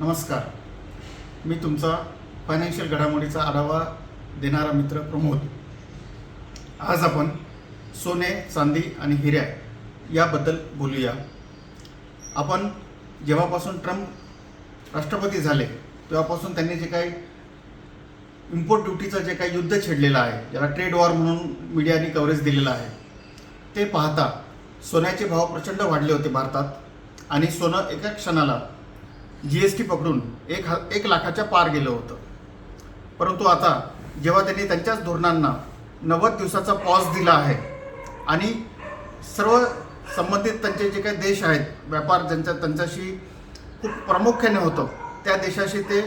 नमस्कार. मी तुमचा फायनान्शियल घडामोडीचा आढावा देणारा मित्र प्रमोद. आज आपण सोने चांदी आणि हिऱ्या याबद्दल बोलूया. आपण जेव्हापासून ट्रम्प राष्ट्रपती झाले तेव्हापासून त्यांनी जे काही इम्पोर्ट ड्युटीचं जे काही युद्ध छेडलेलं आहे ज्याला ट्रेड वॉर म्हणून मीडियाने कव्हरेज दिलेलं आहे ते पाहता सोन्याचे भाव प्रचंड वाढले होते भारतात आणि सोनं एका क्षणाला जी एस टी पकडून एक ह एक लाखाच्या पार गेलं होतं. परंतु आता जेव्हा त्यांनी त्यांच्याच धोरणांना नव्वद दिवसाचा पॉज दिला आहे आणि सर्व संबंधित त्यांचे जे काही देश आहेत व्यापार ज्यांच्या त्यांच्याशी खूप प्रामुख्याने होतं त्या देशाशी ते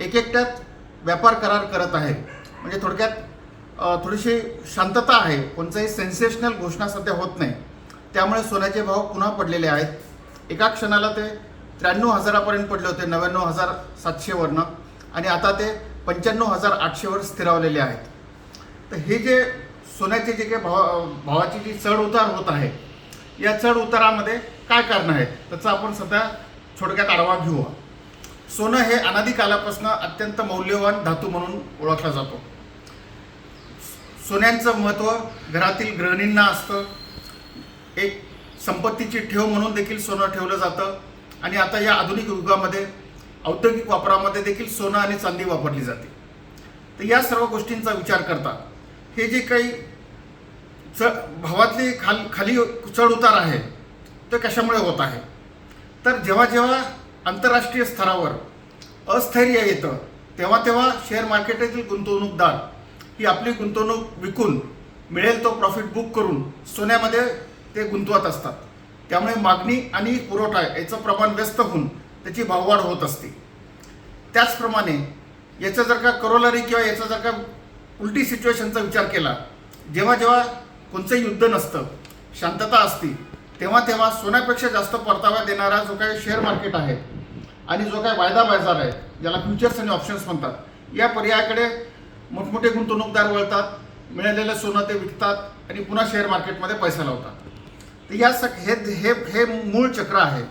एक एकट्यात व्यापार करार करत आहे. म्हणजे थोडक्यात थोडीशी शांतता आहे. कोणताही सेन्सेशनल घोषणा सध्या होत नाही. त्यामुळे सोन्याचे भाव पुन्हा पडलेले आहेत. एका क्षणाला ते त्र्याण्णव हजारापर्यंत पडले होते नव्याण्णव हजार सातशेवरनं आणि आता ते पंच्याण्णव हजार आठशेवर स्थिरावलेले आहेत. तर हे जे सोन्याचे जे काही भाव भावाची जी चढ उतार होत आहे या चढ उतारामध्ये काय कारणं आहेत त्याचा आपण सध्या थोडक्यात आढावा घेऊ सोनं हे अनादी कालापासून अत्यंत मौल्यवान धातू म्हणून ओळखला जातो. सोन्यांचं महत्त्व घरातील गृहिणींना असतं. एक संपत्तीची ठेव म्हणून देखील सोनं ठेवलं जातं. आणि आता या आधुनिक युगामध्ये औद्योगिक वापरामध्ये देखील सोनं आणि चांदी वापरली जाते. तर या सर्व गोष्टींचा विचार करता हे जे काही च भावातली खाल खाली चढ उतार आहे ते कशामुळे होत आहे? तर जेव्हा जेव्हा आंतरराष्ट्रीय स्तरावर अस्थैर्य येतं तेव्हा तेव्हा शेअर मार्केटातील गुंतवणूकदार ही आपली गुंतवणूक विकून मिळेल तो प्रॉफिट बुक करून सोन्यामध्ये ते गुंतवत असतात. त्यामुळे मागणी आणि पुरवठा याचं प्रमाण व्यस्त होऊन त्याची भाववाढ होत असते. त्याचप्रमाणे याचं जर का करोलरी किंवा याचा जर का उलटी सिच्युएशनचा विचार केला जेव्हा जेव्हा कोणतं युद्ध नसतं शांतता असती तेव्हा तेव्हा सोन्यापेक्षा जास्त परतावा देणारा जो काही शेअर मार्केट आहे आणि जो काही वायदा बाजार आहे ज्याला फ्युचर्स आणि ऑप्शन्स म्हणतात या पर्यायाकडे मोठमोठे गुंतवणूकदार वळतात मिळालेलं सोनं ते विकतात आणि पुन्हा शेअर मार्केटमध्ये पैसा लावतात. तर या सग हे हे हे मूळ चक्र आहे.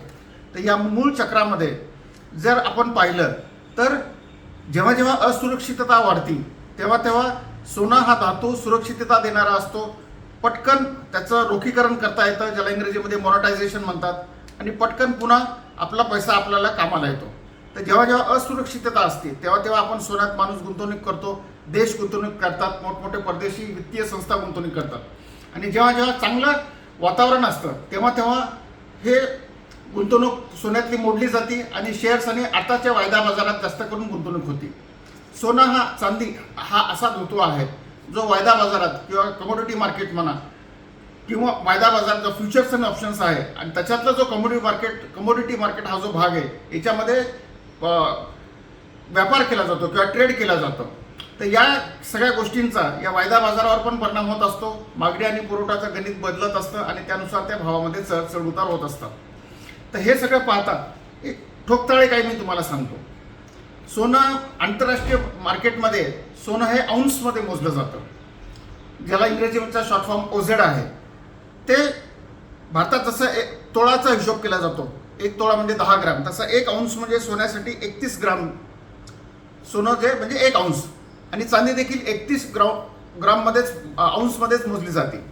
तर या मूळ चक्रामध्ये जर आपण पाहिलं तर जेव्हा जेव्हा असुरक्षितता वाढती तेव्हा तेव्हा सोना हा धातू सुरक्षितता देणारा असतो. पटकन त्याचं रोखीकरण करता येतं ज्याला इंग्रजीमध्ये मॉनिटायझेशन म्हणतात. आणि पटकन पुन्हा आपला पैसा आपल्याला कामाला येतो. तर जेव्हा जेव्हा असुरक्षितता असते तेव्हा तेव्हा आपण सोन्यात माणूस गुंतवणूक करतो देश गुंतवणूक करतात मोठमोठे परदेशी वित्तीय संस्था गुंतवणूक करतात. आणि जेव्हा जेव्हा चांगलं वातावरण असतं. तेव्हा तेव्हा हे गुंतवणूक सोन्यातली मोडली जाते आणि शेअर्स आणि आताच्या वायदा बाजारात जास्त करून गुंतवणूक होती. सोनं हा चांदी हा असा धातू आहे जो वायदा बाजारात किंवा कमोडिटी मार्केट म्हणा किंवा वायदा बाजार जो फ्युचर्स आणि ऑप्शन्स आहे. आणि त्याच्यातला जो कमोडिटी मार्केट कमोडिटी मार्केट हा जो भाग आहे याच्यामध्ये व्यापार केला जातो किंवा ट्रेड केला जातो. तर या सगळ्या गोष्टींचा या वायदा बाजारावर पण परिणाम होत असतो. मागणी आणि पुरवठाचं गणित बदलत असतं आणि त्यानुसार त्या भावामध्ये चढ चढउतार होत असतात तर हे सगळं पाहता एक ठोकताळे काही मी तुम्हाला सांगतो. सोनं आंतरराष्ट्रीय मार्केटमध्ये सोनं हे औंसमध्ये मोजलं जातं. ज्याला इंग्रजीचा शॉर्ट फॉर्म ओझेड आहे. ते भारतात जसं एक तोळाचा हिशोब केला जातो. एक तोळा म्हणजे दहा ग्राम. तसं एक औंस म्हणजे सोन्यासाठी एकतीस ग्राम. सोनं जे म्हणजे एक औंस. आणि चांदी देखील एकतीस ग्राम ग्राममध्येच अंशमध्येच औंसमध्येच मोजली जाते.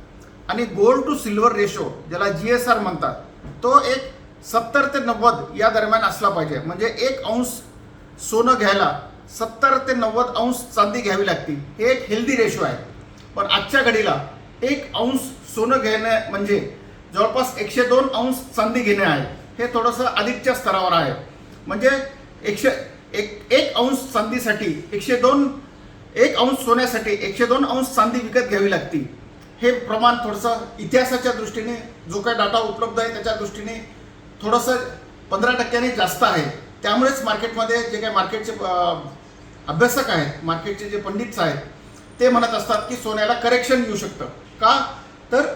आणि गोल्ड टू सिल्वर रेशो ज्याला जी एस आर म्हणतात तो एक सत्तर ते नव्वद या दरम्यान असला पाहिजे. म्हणजे एक अंश सोनं घ्यायला सत्तर ते नव्वद अंश चांदी घ्यावी लागते. हे एक हेल्दी रेशो आहे. पण आजच्या घडीला एक अंश सोनं घेणं म्हणजे जवळपास एकशे दोन अंश चांदी घेणे आहे. हे थोडंसं अधिकच्या स्तरावर आहे. म्हणजे एकशे एक एक अंश चांदीसाठी एकशे दोन एक अंश सोन्यासाठी एकशे दोन अंश चांदी विकत घ्यावी लागती हे प्रमाण थोडंसं इतिहासाच्या दृष्टीने जो काही डाटा उपलब्ध आहे त्याच्या दृष्टीने थोडंसं पंधरा टक्क्याने जास्त आहे. त्यामुळेच मार्केटमध्ये जे काही मार्केटचे अभ्यासक आहेत मार्केटचे जे पंडित आहेत ते म्हणत असतात की सोन्याला करेक्शन येऊ शकतं. का? तर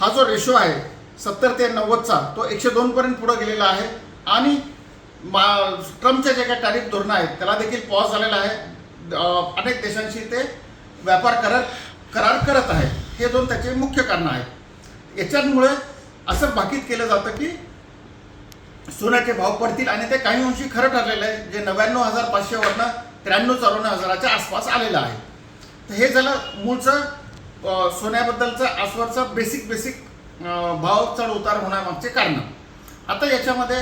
हा जो रेशो आहे सत्तर ते नव्वदचा तो एकशे दोनपर्यंत पुढं गेलेला आहे. आणि मा ट्रम्पचे जे काही टॅरिफ धोरणं आहेत त्याला देखील पॉज झालेला आहे. अनेक देशांशी ते व्यापार करत करार करत आहेत. हे दोन त्याचे मुख्य कारणं आहेत. याच्यामुळे असं भाकीत केलं जातं की सोन्याचे भाव पडतील आणि ते काही अंशी खरं ठरलेलं आहे. जे नव्याण्णव हजार पाचशेवरनं त्र्याण्णव चौऱ्याण्णव हजाराच्या आसपास आलेलं आहे. तर हे झालं मूळचं सोन्याबद्दलचं आसवरचं बेसिक बेसिक भाव चढ उतार होण्यामागचे कारण. आता याच्यामध्ये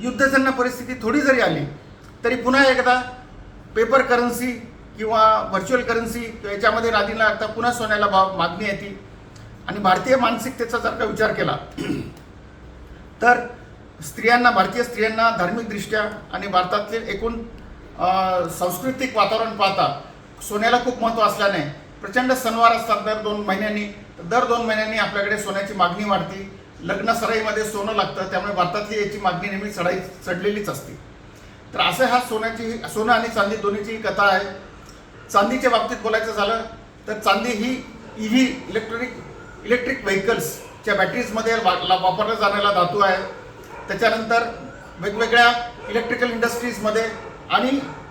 युद्धजन्य परिस्थिती थोडी जरी आली तरी पुन्हा एकदा पेपर करन्सी किंवा व्हर्च्युअल करन्सी याच्यामध्ये नादी न लागता पुन्हा सोन्याला भाव मागणी येते आणि भारतीय मानसिकतेचा जर का विचार केला तर स्त्रियांना भारतीय स्त्रियांना धार्मिकदृष्ट्या आणि भारतातले एकूण सांस्कृतिक वातावरण पाहता सोन्याला खूप महत्त्व असल्याने प्रचंड सणवार असतात दर दोन महिन्यांनी. दर दोन महिन्यांनी आपल्याकडे सोन्याची मागणी वाढते. लग्न सराईमध्ये सोनं लागतं त्यामुळे भारतातली याची मागणी नेहमी चढाई चढलेलीच असते. तर असं हा सोन्याची सोनं आणि चांदी दोन्हीची कथा आहे. चांदीच्या बाबतीत बोलायचं झालं तर चांदी ही ई व्ही इलेक्ट्रॉनिक इलेक्ट्रिक व्हेकल्सच्या बॅटरीजमध्ये वा- ला- वापरला जाणारा धातू आहे. त्याच्यानंतर वेगवेगळ्या इलेक्ट्रिकल इंडस्ट्रीजमध्ये आणि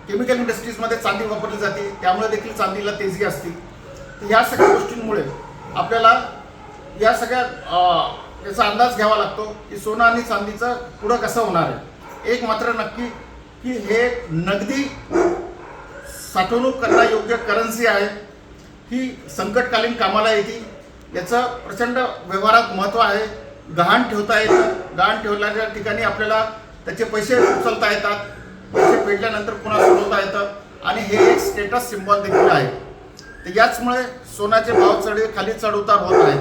केमिकल इंडस्ट्रीजमध्ये चांदी वापरली जाते. त्यामुळे देखील चांदीला तेजी असते. तर ह्या सगळ्या गोष्टींमुळे आपल्याला या सगळ्या याचा अंदाज घ्यावा लागतो की सोनं आणि चांदीचं पुढं कसं होणार आहे. एक मात्र नक्की की हे नगदी साठवणूक करण्यायोग्य करन्सी आहे. ही संकटकालीन कामाला येते. याचं प्रचंड व्यवहारात महत्त्व आहे. गहाण ठेवता येतं. गहाण ठेवल्याच्या ठिकाणी आपल्याला त्याचे पैसे उचलता येतात. पैसे फेडल्यानंतर पुन्हा सोडवता येतं. आणि हे एक स्टेटस सिम्बॉल देखील आहे. तर याचमुळे सोन्याचे भाव चढे खाली चढ उतार होत आहे.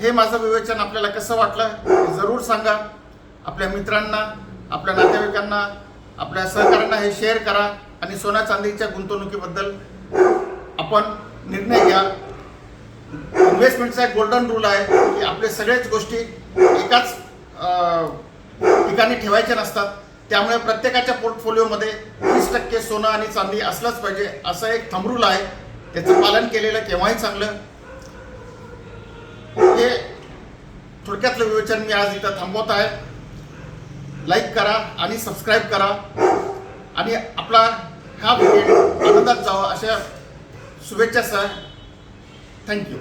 हे माझं विवेचन आपल्याला कसं वाटलं जरूर सांगा. आपल्या मित्रांना आपल्या नातेवाईकांना आपल्या सहकाऱ्यांना हे शेअर करा आणि सोन्या चांदीच्या गुंतवणुकीबद्दल आपण निर्णय घ्या. इन्व्हेस्टमेंटचा एक गोल्डन रूल आहे की आपले सगळेच गोष्टी एकाच ठिकाणी ठेवायच्या नसतात. त्यामुळे प्रत्येकाच्या पोर्टफोलिओमध्ये वीस टक्के सोनं आणि चांदी असलंच पाहिजे असं एक थंबरूल आहे. त्याचं पालन केलेलं केव्हाही चांगलं. हे थोडक्यातलं विवेचन मी आज इथं थांबवत आहे. लाईक करा आणि सबस्क्राईब करा. आणि आपला हा व्हिडिओ आनंदात जावा अशा शुभेच्छा सर. थँक्यू